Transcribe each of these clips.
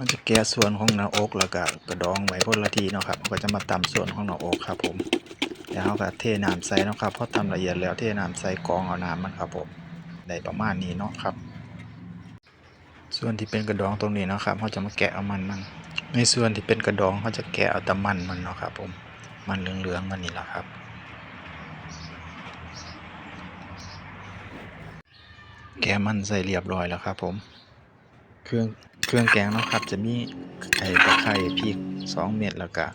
มันจะแกะส่วนของหน้าอกแล้วก็กระดองไว้คนละทีเนาะครับก็จะมาตำส่วนของหน้าอกครับผมแล้วเราก็เทน้ำใส่เนาะครับพอตำละเอียดแล้วเทน้ำใส่กองเอาน้ำมันครับผมได้ประมาณนี้เนาะครับ ส่วนที่เป็นกระดองตรงนี้เนาะครับเขาจะมาแกะเอามันมันในส่วนที่เป็นกระดองเขาจะแกะเอาแต่มันมันเนาะครับผมมันเหลืองๆมันนี่แหละครับแกะมันใส่เรียบร้อยแล้วครับผม เครื่อง เครื่องแกงเนาะครับ จะมีไอ้ตะไคร้พริกสองเม็ดแล้วก็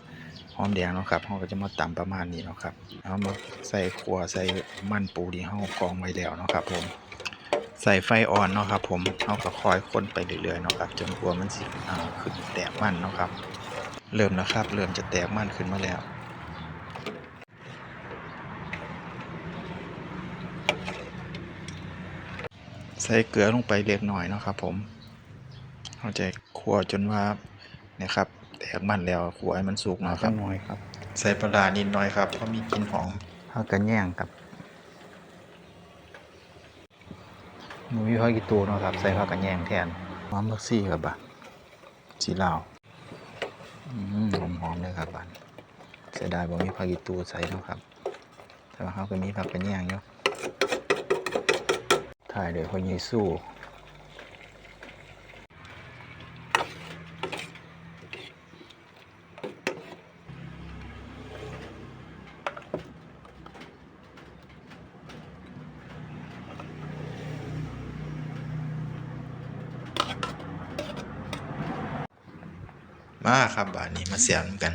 หอมแดงเนาะครับเขาก็จะมาตำประมาณนี้เนาะครับเอามาใส่ขัวใส่มันปูที่เขากรองไว้แล้วเนาะครับผมใส่ไฟอ่อนเนาะครับผมเอาก็คอยคนไปเรื่อยๆเนาะครับจนกลัวมันสิขึ้นแตกมันเนาะครับ เริ่มแล้วครับ เริ่มจะแตกมันขึ้นมาแล้วใส่เกลือลงไปเล็กน้อยเนาะครับผม เราจะคั่วจนว่าเนี่ยครับ แตกมันแล้วคั่วให้มันสุกเนาะครับน้อยครับ ใส่ปลาร้านิดหน่อยครับเพราะมีกลิ่นหอมเอากระแยงครับหนูมีผักกีตูเนาะครับ ใส่ผักกระแยงแทนหอมบักซี่ครับบัดสีลาวอืมหอมๆเลยครับบัดเสียดายบ่มีผักกีตูใส่เนาะครับ แต่ว่าเขาก็มีผักกระแยงอยู่ถ่ายโดยพระเยซู มาครับบาทนี้มาเสียงกัน